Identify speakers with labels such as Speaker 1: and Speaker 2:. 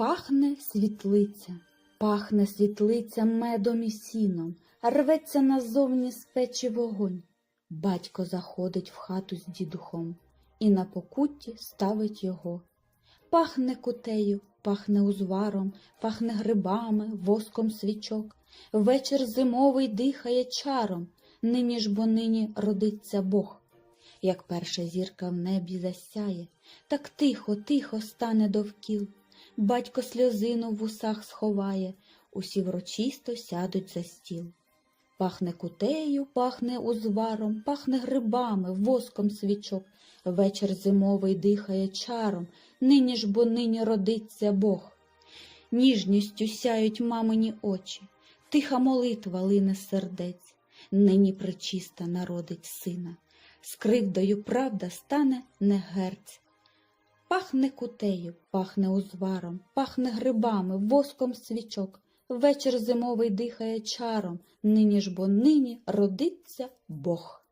Speaker 1: Пахне світлиця, пахне світлиця медом і сіном, рветься назовні з печі вогонь. Батько заходить в хату з дідухом і на покутті ставить його. Пахне кутею, пахне узваром, пахне грибами, воском свічок. Вечір зимовий дихає чаром, нині ж бо нині родиться Бог. Як перша зірка в небі засяє, так тихо, тихо стане довкіл. Батько сльозину в усах сховає, усі врочисто сядуть за стіл. Пахне кутею, пахне узваром, пахне грибами, воском свічок. Вечір зимовий дихає чаром, нині ж бо нині родиться Бог. Ніжністю сяють мамині очі, тиха молитва лине сердець, нині причиста народить сина, з кривдою правда стане не герць. Пахне кутею, пахне узваром, пахне грибами, воском свічок. Вечір зимовий дихає чаром, нині ж бо нині родиться Бог.